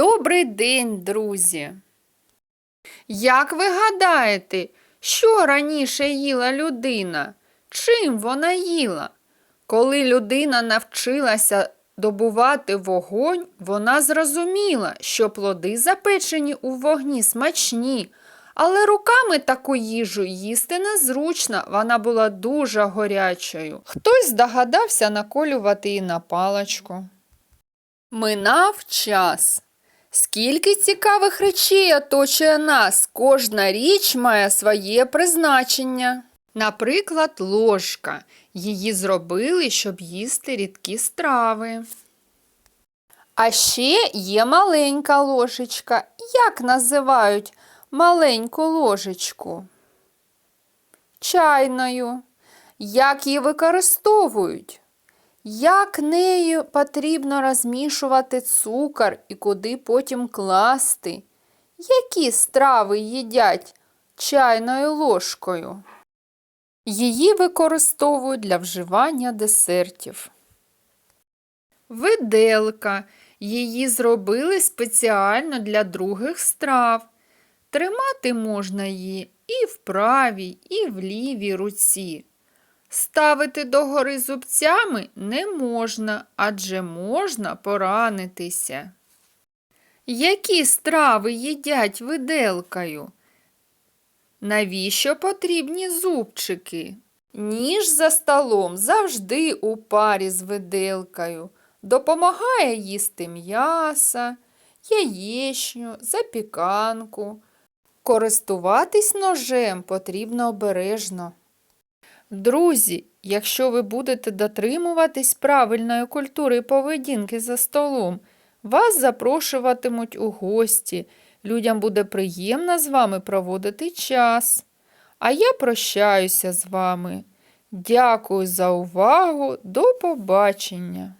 Добрий день, друзі! Як ви гадаєте, що раніше їла людина? Чим вона їла? Коли людина навчилася добувати вогонь, вона зрозуміла, що плоди запечені у вогні смачні, але руками таку їжу їсти незручно, вона була дуже горячою. Хтось здогадався наколювати її на паличку. Минав час. Скільки цікавих речей оточує нас, кожна річ має своє призначення. Наприклад, ложка. Її зробили, щоб їсти рідкі страви. А ще є маленька ложечка. Як називають маленьку ложечку? Чайною. Як її використовують? Як нею потрібно розмішувати цукор і куди потім класти? Які страви їдять чайною ложкою? Її використовують для вживання десертів. Виделка. Її зробили спеціально для других страв. Тримати можна її і в правій, і в лівій руці. Ставити догори зубцями не можна, адже можна поранитися. Які страви їдять виделкою? Навіщо потрібні зубчики? Ніж за столом завжди у парі з виделкою. Допомагає їсти м'яса, яєчню, запіканку. Користуватись ножем потрібно обережно. Друзі, якщо ви будете дотримуватись правильної культури і поведінки за столом, вас запрошуватимуть у гості. Людям буде приємно з вами проводити час. А я прощаюся з вами. Дякую за увагу. До побачення!